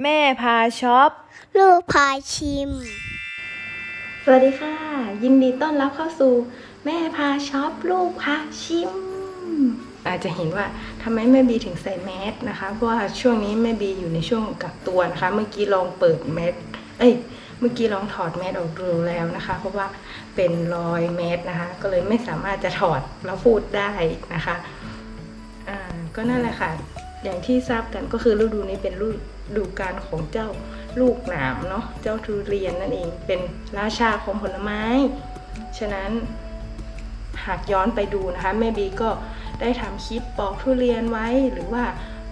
แม่พาช็อป ลูกพาชิม สวัสดีค่ะ ยินดีต้อนรับเข้าสู่ แม่พาช็อป ลูกพาชิม อาจจะเห็นว่าทำไมแม่บีถึงใส่แมสนะคะ เพราะว่าช่วงนี้แม่บีอยู่ในช่วงกักตัวนะคะ เมื่อกี้ลองเปิดแมสเอ้ยเมื่อกี้ลองถอดแมสออกดูแล้วนะคะ เพราะว่าเป็นรอยแมสนะคะ ก็เลยไม่สามารถจะถอดแล้วพูดได้นะคะ อ่าก็นั่นแหละค่ะ อย่างที่ทราบกันก็คือฤดูนี้เป็นฤดูกาลของเจ้าลูกหนามเนาะเจ้าทุเรียนนั่นเองเป็นราชาของผลไม้ ฉะนั้นหากย้อนไปดูนะคะแม่บีก็ได้ทำคลิปปอกทุเรียนไว้หรือว่า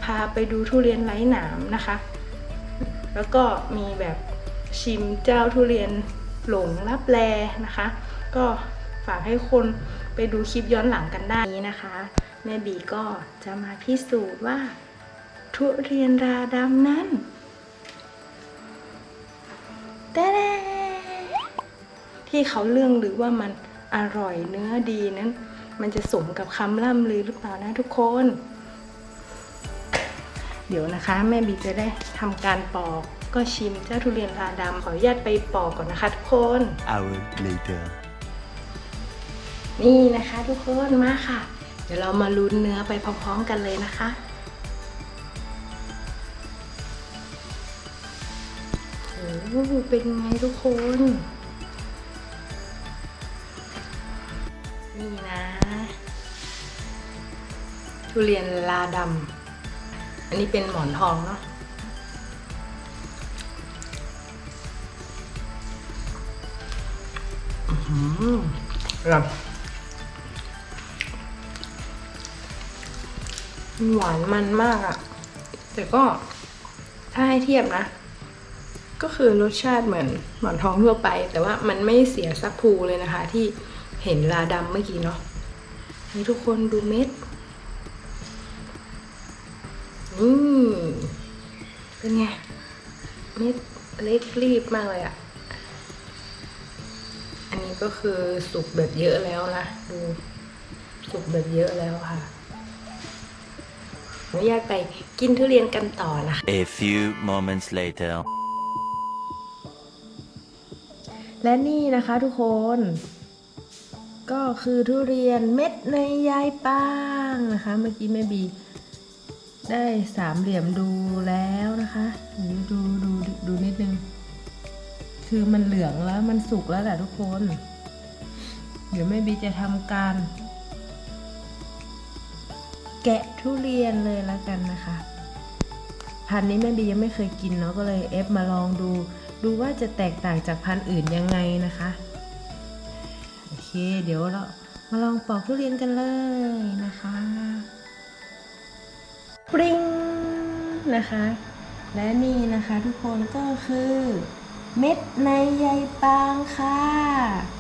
พาไปดูทุเรียนไร้หนามนะคะ แล้วก็มีแบบชิมเจ้าทุเรียนหลงรับแลนะคะ ก็ฝากให้คนไปดูคลิปย้อนหลังกันได้นี้นะคะ แม่บีก็จะมาพิสูจน์ว่า ทุเรียนราดำนั้นแต่ที่เขาเรื่องหรือว่ามันอร่อยเนื้อดีนั้น มันจะสมกับคำล่ำลือหรือเปล่านะทุกคน เดี๋ยวนะคะ แม่บีจะได้ทำการปอกก็ชิมเจ้าทุเรียนราดำขออนุญาตไปปอกก่อนนะคะทุกคน hour later. นี่นะคะทุกคนมาค่ะ เดี๋ยวเรามาลุ้นเนื้อไปพร้อมๆกันเลยนะคะ โอ้โหเป็นไงทุกคน นี่นะ ทุเรียนลาดำ อันนี้เป็นหมอนทองเนาะอืมอร่อยหวานมันมากอะแต่ก็ถ้าให้เทียบนะ ก็คือรสชาติเหมือนหมอนทองทั่วไป แต่ว่ามันไม่เสียสักภูเลยนะคะ ที่เห็นลาดำเมื่อกี้เนาะนี่ทุกคนดูเม็ดนี่เป็นไง เม็ดเล็กรีบมากเลยอะอันนี้ก็คือสุกแบบเยอะแล้วนะ ดูสุกแบบเยอะแล้วค่ะออนุญาตไปกินทุเรียนกันต่อนะคะ A few moments later. และนี่นะคะทุกคน ก็คือทุเรียนเม็ดในยายปางนะคะ เมื่อกี้แม่บี ได้สามเหลี่ยมดูแล้วนะคะดูดูดูดูนิดนึง คือมันเหลืองแล้วมันสุกแล้วแหละทุกคน เดี๋ยวแม่บีจะทำการ แกะทุเรียนเลยแล้วกันนะคะพันนี้แม่บียังไม่เคยกินเนาะก็เลยเอฟมาลองดู ดูว่าจะแตกต่างจากพันธุ์อื่นยังไงนะคะ โอเค เดี๋ยวเรามาลองปอกทุเรียนกันเลยนะคะปริงนะคะ และนี่นะคะทุกคนก็คือเม็ดในใยปางค่ะ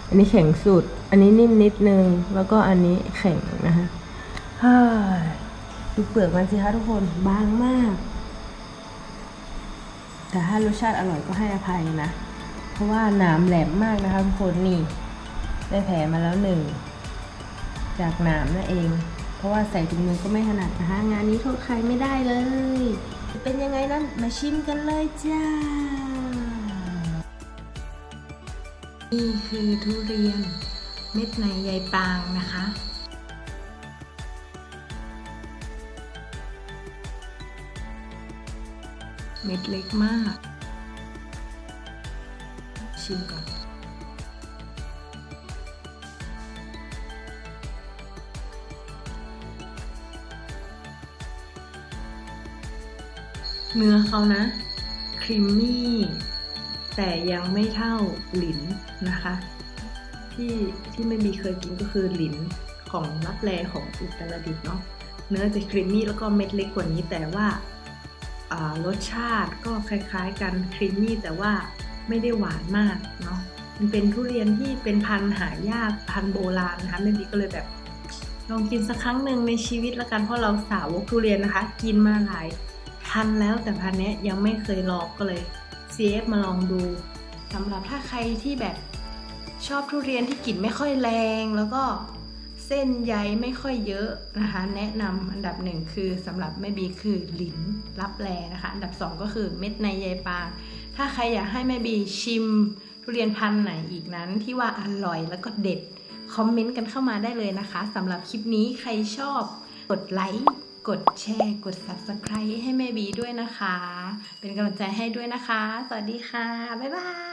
อันนี้แข็งสุด อันนี้นิ่มนิดนึง แล้วก็อันนี้แข็งนะคะดูเปลือกมันสิคะทุกคนบางมาก แต่ถ้ารสชาติอร่อยก็ให้อภัยนะ เพราะว่าหนามแหลมมากนะคะทุกคนนี่ได้แผลมาแล้วหนึ่งจากหนามนั่นเอง เพราะว่าใส่ถุงมือก็ไม่ถนัดนะคะงานนี้โทษใครไม่ได้เลย เป็นยังไงนั้นมาชิมกันเลยจ้า นี่คือทุเรียนเม็ดในใยปางนะคะ เม็ดเล็กมาก ชิมก่อน เนื้อเขานะ ครีมมี่ แต่ยังไม่เท่าหลินนะคะ ที่ที่ไม่มีเคยกินก็คือหลินของรับแลของอุตรดิตเนาะเนื้อจะครีมมี่แล้วก็เม็ดเล็กกว่านี้แต่ว่า รสชาติก็คล้ายๆกันครีมมี่แต่ว่าไม่ได้หวานมากเนาะมันเป็นทุเรียนที่เป็นพันธุ์หายากพันธุ์โบราณนะคะแม่บีก็เลยแบบลองกินสักครั้งหนึ่งในชีวิตละกันเพราะเราสาวกทุเรียนนะคะ กินมาหลายพันแล้วแต่พันนี้ยยังไม่เคยลองก็เลย CF มาลองดูสำหรับถ้าใครที่แบบชอบทุเรียนที่กลิ่นไม่ค่อยแรงแล้วก็ เส้นใยไม่ค่อยเยอะนะคะ แนะนำอันดับหนึ่งคือสำหรับแม่บีคือลิ้นรับแลนะคะ อันดับสองก็คือเม็ดในใยปาถ้าใครอยากให้แม่บีชิมทุเรียนพันธุ์ไหนอีกนั้น ที่ว่าอร่อยแล้วก็เด็ดคอมเมนต์กันเข้ามาได้เลยนะคะสำหรับคลิปนี้ใครชอบกดไลค์กดแชร์ กด Subscribe ให้แม่บีด้วยนะคะ เป็นกำลังใจให้ด้วยนะคะ สวัสดีค่ะ บ๊ายบาย